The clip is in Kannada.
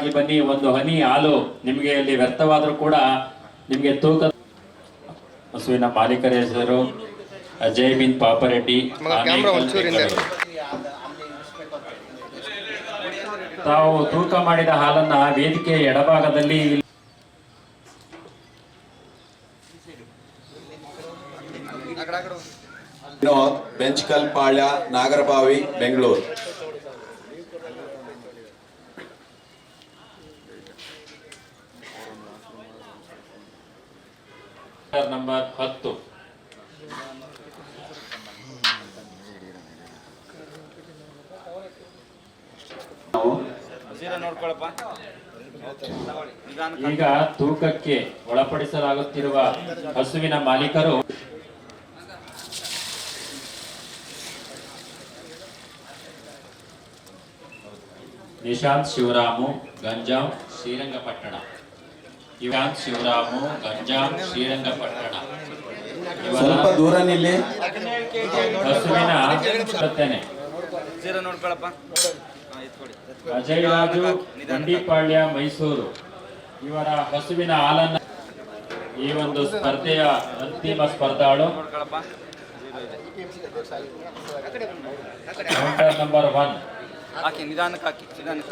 ನೇರವಾಗಿ ಬನ್ನಿ ಒಂದು ಹನಿ ಹಾಲು ನಿಮಗೆ ಇಲ್ಲಿ ವ್ಯರ್ಥವಾದರೂ ಕೂಡ ನಿಮಗೆ ತೂಕ ಹಸುವಿನ ಮಾಲೀಕರ ಹೆಸರು ಅಜಯ್ ಬಿನ್ ಪಾಪರೆಡ್ಡಿ. ತಾವು ತೂಕ ಮಾಡಿದ ಹಾಲನ್ನ ವೇದಿಕೆ ಎಡಭಾಗದಲ್ಲಿ ವಿನೋದ್ ಬೆಂಚ್ಕಲ್ ಪಾಳ್ಯ ನಾಗರಬಾವಿ ಬೆಂಗಳೂರು ನಂಬರ್ ಹತ್ತು. ಈಗ ತೂಕಕ್ಕೆ ಒಳಪಡಿಸಲಾಗುತ್ತಿರುವ ಹಸುವಿನ ಮಾಲೀಕರು ನಿಶಾಂತ್ ಶಿವರಾಮು ಗಂಜಾಂ ಶ್ರೀರಂಗಪಟ್ಟಣ. ನಿಶಾಂತ್ ಶಿವರಾಮು ಗಂಜಾಂ ಶ್ರೀರಂಗಪಟ್ಟಣ. ಸ್ವಲ್ಪ ದೂರ ನಿಲ್ಲಿ. ಹಸುವಿನ ಎತ್ಕೊಡಿ ಅಜಯ್ ರಾಜು ಬಂಡಿಪಾಳ್ಯ ಮೈಸೂರು. ಇವರ ಹಸುವಿನ ಹಾಲನ್ನ ಈ ಒಂದು ಸ್ಪರ್ಧೆಯ ಅಂತಿಮ ಸ್ಪರ್ಧಾಳು. ಕೌಂಟರ್ ನಂಬರ್ ಒನ್ ಹಾಕಿ ನಿಧಾನಕ್ಕೆ ಹಾಕಿ ನಿಧಾನಕ್ಕೆ